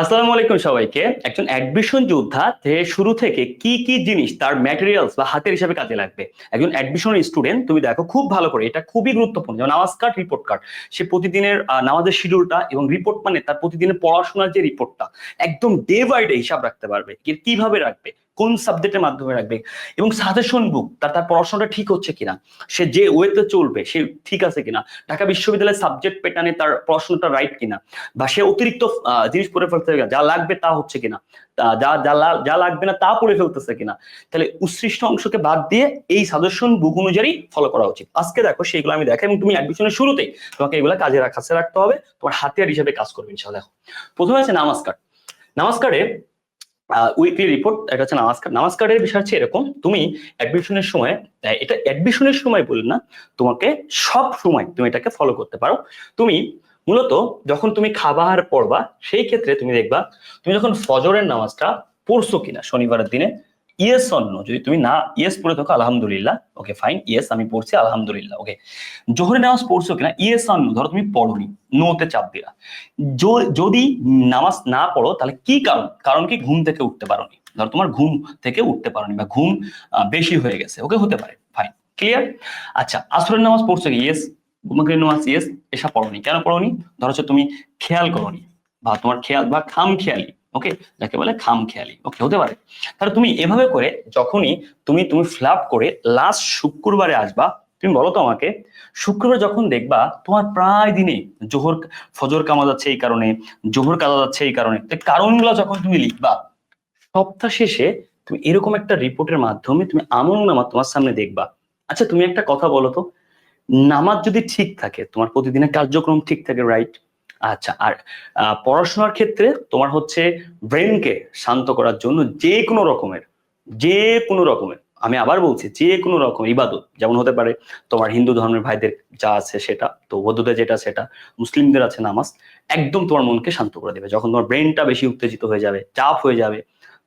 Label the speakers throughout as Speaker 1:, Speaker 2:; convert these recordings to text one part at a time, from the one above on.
Speaker 1: আসসালামু আলাইকুম সবাইকে। একজন অ্যাডমিশন যোদ্ধা শুরু থেকে কি কি জিনিস তার ম্যাটেরিয়ালস বা হাতের হিসাবে কাজে লাগবে? একজন অ্যাডমিশন স্টুডেন্ট তুমি দেখো খুব ভালো করে, এটা খুবই গুরুত্বপূর্ণ। যেমন নামাজ কার্ড রিপোর্ট কার্ড সে প্রতিদিনের নামাজের শিডিউলটা এবং রিপোর্ট মানে তার প্রতিদিনের পড়াশোনার যে রিপোর্টটা একদম ডে বাই ডে হিসাব রাখতে পারবে। কীভাবে রাখবে? কোন সাবজেক্টের মাধ্যমে রাখবে? এবং সাজেশন বুক তার তার পড়াশোনাটা ঠিক হচ্ছে কিনা? সে যে ওয়েতে চলবে, সে ঠিক আছে কিনা? ঢাকা বিশ্ববিদ্যালয়ের সাবজেক্ট প্যাটার্নে তার পড়াশোনাটা রাইট কিনা? বা সে অতিরিক্ত জিনিস পড়ে ফেলতেছে কিনা যা লাগবে তা হচ্ছে কিনা? যা যা যা লাগবে না তা পড়ে ফেলতেছে কিনা? তাহলে উৎসৃষ্ট অংশকে বাদ দিয়ে এই সাজেশন বুক অনুযায়ী ফলো করা উচিত। আজকে দেখো সেইগুলো আমি দেখাই এবং তুমি অ্যাডমিশনের শুরুতেই তোমাকে এগুলো কাজে কাছে রাখতে হবে। তোমার হাতিয়ার হিসেবে কাজ করবে ইনশাল্লাহ দেখো প্রথমে আছে নামাজ কার্ড নামাজ কার্ডে উইকলি রিপোর্ট এটা হচ্ছে নামাজ কার্ড বিষয় হচ্ছে এরকম, তুমি অ্যাডমিশনের সময় এটা অ্যাডমিশনের সময় বলি না, তোমাকে সব সময় তুমি এটাকে ফলো করতে পারো। তুমি মূলত যখন তুমি খাবার পড়বা, সেই ক্ষেত্রে তুমি দেখবা, তুমি যখন ফজরের নামাজটা পড়ছো কিনা, শনিবারের দিনে ইয়েস অন্য যদি তুমি না ইয়েস পড়ে থাকো, আলহামদুলিল্লাহ। ওকে ফাইন ইয়েস আমি পড়ছি, আলহামদুলিল্লাহ ওকে জোহরের নামাজ পড়ছো কিনা? ইয়েস অন্য ধরো তুমি পড়োনি, নোতে চাপ দিলা। যদি নামাজ না পড়ো, তাহলে কি কারণ? কারণ কি? ঘুম থেকে উঠতে পারোনি। ধরো তোমার ঘুম থেকে উঠতে পারোনি বা ঘুম বেশি হয়ে গেছে ওকে হতে পারে ফাইন ক্লিয়ার আচ্ছা আসরের নামাজ পড়ছো কি? ইয়েস ঘুমাকের নামাজ ইয়েস এসব পড়োনি। কেন পড়োনি? ধরো তুমি খেয়াল করোনি বা তোমার খেয়াল বা খাম খেয়ালি ওকে? যাকে বলে খাম খেয়ালি ওকে, হতে পারে। তাহলে তুমি এভাবে করে যখনই তুমি তুমি ফ্ল্যাপ করে লাস্ট শুক্রবারে আসবা, তুমি বলো তো আমাকে, শুক্রবার যখন দেখবা তোমার প্রায় দিনে জোহর, ফজর কামা যাচ্ছে এই কারণে, জোহর কাজা যাচ্ছে এই কারণে কারণগুলো যখন তুমি লিখবা, সপ্তাহ শেষে তুমি এরকম একটা রিপোর্টের মাধ্যমে তুমি আমল নামা তোমার সামনে দেখবা। আচ্ছা তুমি একটা কথা বলো তো, নামাজ যদি ঠিক থাকে, তোমার প্রতিদিনের কার্যক্রম ঠিক থাকে রাইট আচ্ছা আর পড়াশোনার ক্ষেত্রে তোমার হচ্ছে ব্রেনকে শান্ত করার জন্য যে কোনো রকমের যে কোনো রকমের আমি আবার বলছি যে কোনো রকম ইবাদত যেমন হতে পারে তোমার হিন্দু ধর্মের ভাইদের যা আছে সেটা তো বৌদ্ধদের যেটা সেটা মুসলিমদের আছে নামাজ একদম তোমার মনকে শান্ত করে দেবে। যখন তোমার ব্রেনটা বেশি উত্তেজিত হয়ে যাবে চাপ হয়ে যাবে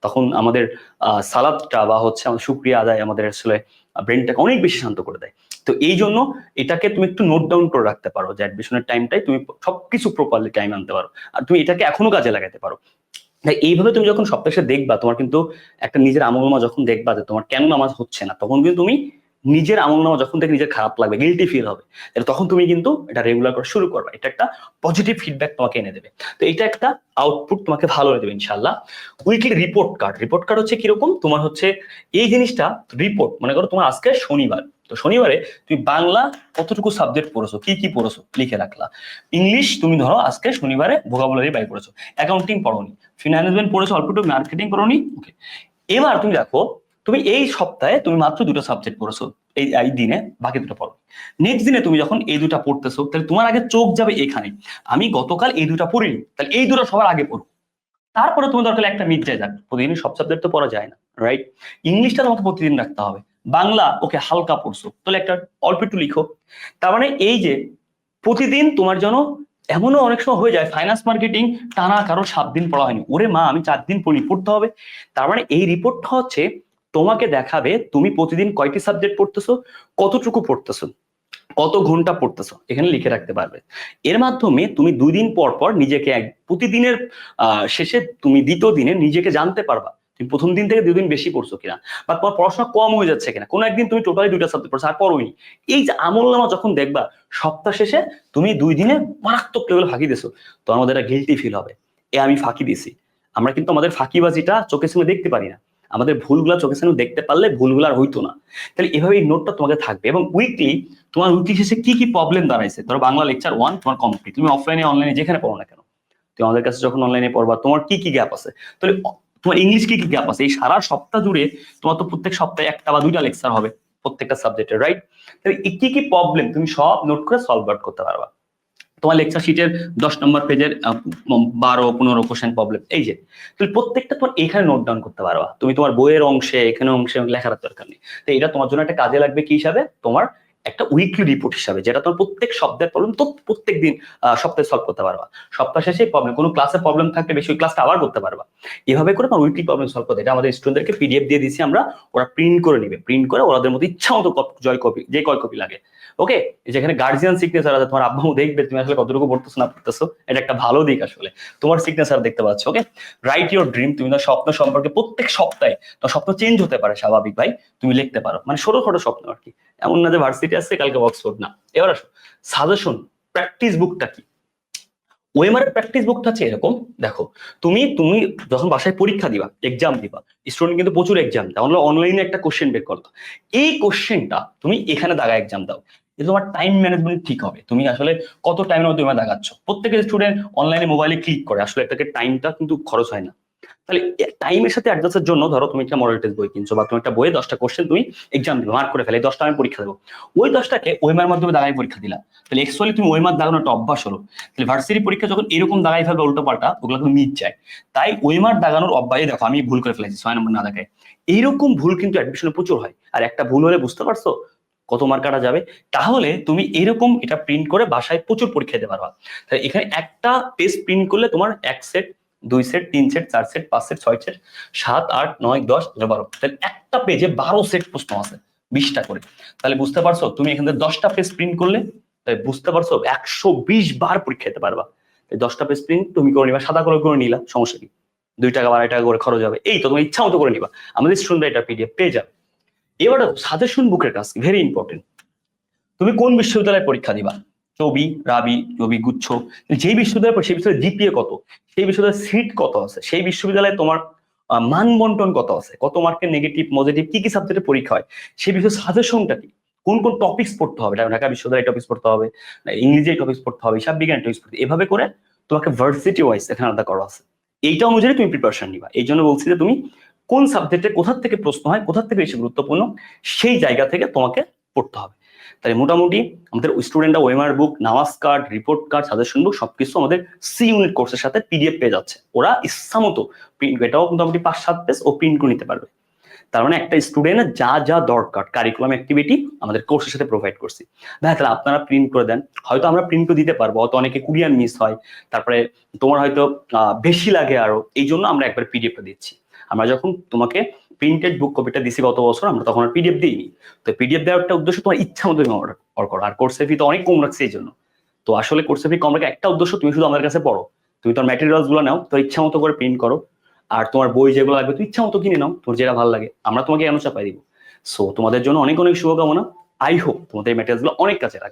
Speaker 1: তখন আমাদের আহ, সালাদটা বা হচ্ছে আমাদের শুক্রিয়া আদায় আমাদের আসলে ব্রেনটাকে অনেক বেশি শান্ত করে দেয়। তো এই জন্য এটাকে তুমি একটু নোট ডাউন করে রাখতে পারো যে অ্যাডমিশনের টাইমটাই তুমি সবকিছু প্রপারলি টাইম আনতে পারো। আর তুমি এটাকে এখনও কাজে লাগাতে পারো। তাই এইভাবে তুমি যখন সপ্তাহে দেখবা, তোমার কিন্তু একটা নিজের আমলনামা যখন দেখবা যে তোমার কেন নামাজ হচ্ছে না, তখন কিন্তু তুমি নিজের আমলনামা যখন থেকে নিজের খারাপ লাগবে গিলটি ফিল হবে, তাহলে তখন তুমি কিন্তু এটা রেগুলার করা শুরু করবে। এটা একটা পজিটিভ ফিডব্যাক তোমাকে এনে দেবে। তো এটা একটা আউটপুট তোমাকে ভালো এনে দেবে ইনশাল্লাহ weekly report card report card হচ্ছে কীরকম? তোমার হচ্ছে এই জিনিসটা রিপোর্ট মনে করো তোমার আজকে শনিবার। তো শনিবারে তুমি বাংলা কতটুকু সাবজেক্ট পড়েছো, কি কি পড়েছো লিখে রাখলা। ইংলিশ তুমি ধরো আজকে শনিবারে ভোকাবুলারি বাই পড়েছো। অ্যাকাউন্টিং পড়োনি। ফিনান্সমেন্ট পড়েছো, অল্প একটু মার্কেটিং পড়োনি ওকে এবার তুমি দেখো তুমি এই সপ্তাহে তুমি মাত্র দুটো সাবজেক্ট পড়েছো, এই এই দিনে, বাকি দুটো পড়ো। নেক্সট দিনে তুমি যখন এই দুটো পড়তেছো, তাহলে তোমার আগে চোখ যাবে এখানে। আমি গতকাল এই দুটো পড়িনি, তাহলে এই দুটো সবার আগে পড়ো। তারপরে তুমি দরকার একটা মিট যায় যাক। প্রতিদিন সব সাবজেক্ট তো পড়া যায় না রাইট ইংলিশটা তোমাকে প্রতিদিন রাখতে হবে। বাংলা, ওকে হালকা পড়ছো। তাহলে একটা অল্প একটু লিখো। তার মানে এই যে, প্রতিদিন তোমার জন্য এমনও অনেক সময় হয়ে যায় ফাইন্যান্স মার্কেটিং টানা কারও সাত দিন পড়া হয়নি। ওরে মা, আমি চার দিন পড়ি পড়তে হবে। তার মানে এই রিপোর্টটা হচ্ছে তোমাকে দেখাবে তুমি প্রতিদিন কয়টি সাবজেক্ট পড়তেছো, কতটুকু পড়তেছো, কত ঘণ্টা পড়তেছো, এখানে লিখে রাখতে পারবে। এর মাধ্যমে তুমি দুই দিন পর পর নিজেকে এক, প্রতিদিনের শেষে তুমি দ্বিতীয় দিনে নিজেকে জানতে পারবা, তুমি প্রথম দিন থেকে দুদিন বেশি পড়ছো কিনা, বা তোমার পড়াশোনা কম হয়ে যাচ্ছে কিনা, কোনো একদিন তুমি টোটালি দুইটা সাবজেক্ট পড়ছো, আর পড়োনি এই যে আমল নামা যখন দেখবা, সপ্তাহ শেষে তুমি দুই দিনে মারাত্মক লেভেল ফাঁকি দিছো, তো আমাদের গিলটি ফিল হবে। এ আমি ফাঁকি দিছি আমরা কিন্তু আমাদের ফাঁকিবাজিটা চোখের সামনে দেখতে পারি না। আমাদের ভুলগুলা চোখের সামনে দেখতে পারলে ভুলগুলো আর হইতো না। তাহলে এভাবে এই নোটটা তোমাকে থাকবে এবং উইকলি তোমার উইকলি শেষে কি কি প্রবলেম দাঁড়াইছে? ধরো বাংলা লেকচার ওয়ান তোমার কমপ্লিট তুমি অফলাইনে অনলাইনে যেখানে পড়ো না কেন? তুমি আমাদের কাছে যখন অনলাইনে পড়বা, তোমার কি কি গ্যাপ আছে? তাহলে তোমার ইংলিশ কি কি গ্যাপ আছে? এই সারা সপ্তাহ জুড়ে তোমার তো প্রত্যেক সপ্তাহে একটা বা দুইটা লেকচার হবে প্রত্যেকটা সাবজেক্টের রাইট তাহলে কি কি প্রবলেম তুমি সব নোট করে সলভ আউট করতে পারবা। তোমার লেকচার শিটের দশ নম্বর পেজের বারো, পনেরো কোশ্চেন প্রবলেম এই যে তুমি প্রত্যেকটা তোমার এখানে নোট ডাউন করতে পারবা। তুমি তোমার বইয়ের অংশে, এখানে অংশে লেখার দরকার নেই। তো এটা তোমার জন্য একটা কাজে লাগবে কি হিসাবে? তোমার একটা উইকলি রিপোর্ট হিসাবে, যেটা তোমার প্রত্যেক শব্দের প্রবলেম তো প্রত্যেক দিন সপ্তাহে সলভ করতে পারবা। সপ্তাহ শেষে প্রবলেম কোনো ক্লাসে প্রবলেম থাকলে বেশি ওই ক্লাসটা আবার করতে পারবা। এভাবে করে তোমার উইকলি প্রবলেম সলভ করতে এটা আমাদের স্টুডেন্টদেরকে পিডিএফ দিয়ে দিয়েছি আমরা, ওরা প্রিন্ট করে নিবে। প্রিন্ট করে ওদের মধ্যে ইচ্ছা মতো জয় কপি যে কয় কপি লাগে। ওকে যেখানে গার্জিয়ান সিগনেচার আছে, তোমার আব্বু দেখবে, তুমি আসলে কতটুকু পড়তেছো, না পড়তেছো, এটা একটা ভালো দিক আসলে। তোমার সিগনেচার দেখতে পাচ্ছ ওকে রাইট ইউর ড্রিম তুমি তোমার স্বপ্ন সম্পর্কে প্রত্যেক সপ্তাহে তোমার স্বপ্ন চেঞ্জ হতে পারে, স্বাভাবিক ভাই, তুমি লিখতে পারো। মানে ছোট ছোট স্বপ্ন আর কি। এমন না যে ভার্সিটি আসছে কালকে অক্সফোর্ড না। এবার আসো সাজেশন প্র্যাকটিস বুকটা কি? ওএমআর প্র্যাকটিস বুকটা হচ্ছে এরকম, দেখো, তুমি তুমি যখন বাসায় পরীক্ষা দিবা এক্সাম দিবা স্টুডেন্ট কিন্তু প্রচুর এক্সাম দেয় অনলাইনে একটা কোশ্চেন বের করতো এই কোশ্চেনটা তুমি এখানে দাগা এক্সাম দাও, এতে তোমার টাইম ম্যানেজমেন্ট ঠিক হবে। তুমি আসলে কত টাইমের মধ্যে তুমি দাগাচ্ছ? প্রত্যেকের স্টুডেন্ট অনলাইনে মোবাইলে ক্লিক করে, আসলে এটাকে টাইমটা কিন্তু খরচ হয় না। তাহলে টাইমের সাথে অ্যাডজাস্টের জন্য ধরো তুমি একটা মডেল টেস্ট বই কিনছো বা তুমি একটা বইয়ে দশটা কোশ্চেন তুমি এক্সাম দিবে মার্ক করে ফেলে দশটা আমি পরীক্ষা দেবো। ওই দশটাকে ওয়েমার মাধ্যমে দাগাই পরীক্ষা দিলা। তাহলে এক্সুয়ালি তুমি ওয়েমার দাগানো একটা অভ্যাস হলো। তাহলে ভার্সিটি পরীক্ষা যখন এরকম দাগাই ফেলবে উল্টো পাল্টা ওগুলো কিন্তু মিট যায়। তাই ওয়েমার দাগানোর অভ্যাসই দেখো, আমি ভুল করে ফেলেছি, ছয় নম্বর না দেখায়। এইরকম ভুল কিন্তু অ্যাডমিশনে প্রচুর হয়। আর একটা ভুল হলে বুঝতে পারছ? কত মার্ক কাটা যাবে? তাহলে তুমি এরকম এটা প্রিন্ট করে বাসায় প্রচুর পরীক্ষা দিতে পারবা। তাহলে এখানে একটা পেজ প্রিন্ট করলে তোমার এক সেট দুই সেট তিন সেট চার সেট পাঁচ সেট ছয় সেট সাত, আট, নয়, দশ, এগারো, বারো। তাহলে একটা পেজে বারো সেট প্রশ্ন আছে, বিশটা করে। তাহলে বুঝতে পারছ? তুমি এখান থেকে দশটা পেজ প্রিন্ট করলে, তাহলে বুঝতে পারছ একশো বিশ বার পরীক্ষা দিতে পারবা। এই দশটা পেজ প্রিন্ট তুমি করে নিবা, সাদা করে করে নিলা, সমস্যা কি? দুই টাকা, বারো টাকা করে খরচ হবে। এই তো, তোমার ইচ্ছা মতো করে নিবা। আমাদের স্টুডেন্ট এটা পিডিএফ পেয়ে যাবে এবার সাজেশন বুকের কাজ ভেরি ইম্পর্টেন্ট তুমি কোন বিশ্ববিদ্যালয়ে পরীক্ষা দিবা? চবি, রাবি, রবি, গুচ্ছ। যেই বিশ্ববিদ্যালয় সেই বিশ্ববিদ্যালয়ে জিপিএ কত? সেই বিশ্ববিদ্যালয়ের সিট কত আছে? সেই বিশ্ববিদ্যালয়ে তোমার মান বন্টন কত আছে? কত মার্কের নেগেটিভ পজিটিভ কি কি সাবজেক্টে পরীক্ষা হয়? সেই বিষয়ে সাজেশনটা কি? কোন কোন টপিকস পড়তে হবে? ঢাকা বিশ্ববিদ্যালয় টপিকস পড়তে হবে ইংরেজি টপিকস পড়তে হবে, হিসাব বিজ্ঞান টপিকস পড়তে এভাবে করে তোমাকে ভার্সিটি ওয়াইজ এখানে আলাদা করা আছে। এইটা অনুযায়ী তুমি প্রিপারেশন নিবা। এই জন্য বলছি যে তুমি কোন সাবজেক্টে কোথার থেকে প্রশ্ন হয়, কোথার থেকে বেশি গুরুত্বপূর্ণ, সেই জায়গা থেকে তোমাকে পড়তে হবে। তাই মোটামুটি আমাদের স্টুডেন্টরা ওয়েমার বুক নামাজ card report card suggestion book সবকিছু আমাদের সি ইউনিট কোর্সের সাথে পিডিএফ পেয়ে যাচ্ছে। ওরা ইচ্ছা মতো প্রিন্ট এটাও মোটামুটি পাঁচ সাত পেজ ও প্রিন্ট করে নিতে পারবে। তার মানে একটা স্টুডেন্টের যা যা দরকার কারিকুলাম অ্যাক্টিভিটি আমাদের কোর্সের সাথে প্রোভাইড করছি। ভাই, তাহলে আপনারা প্রিন্ট করে দেন। হয়তো আমরা প্রিন্টও দিতে পারব, হয়তো অনেকে কুরিয়ার মিস হয়, তারপরে তোমার হয়তো বেশি লাগে আরও এই জন্য আমরা একবার পিডিএফটা দিচ্ছি। আমরা যখন তোমাকে প্রিন্টেড বুক কপিটা দিছি গত বছর, আমরা তখন আর পিডিএফ দিইনি। তো পিডিএফ দেওয়ার একটা উদ্দেশ্য তোমার ইচ্ছা মতো তুমি অর্ডার করো। আর কোর্সের ফি তো অনেক কম রাখছে এই জন্য। তো আসলে কোর্সের ফি কম রাখে একটা উদ্দেশ্য তুমি শুধু আমাদের কাছে পড়ো। তুমি তোমার ম্যাটেরিয়ালসগুলো নাও তোর ইচ্ছা মতো করে প্রিন্ট করো। আর তোমার বই যেগুলো লাগবে তুই ইচ্ছা মতো কিনে নাও তোর যেটা ভালো লাগে। আমরা তোমাকে কেন চাপাই দিব। সো তোমাদের জন্য অনেক অনেক শুভকামনা। আই হোপ তোমাদের ম্যাটেরিয়ালসগুলো অনেক কাছে রাখবে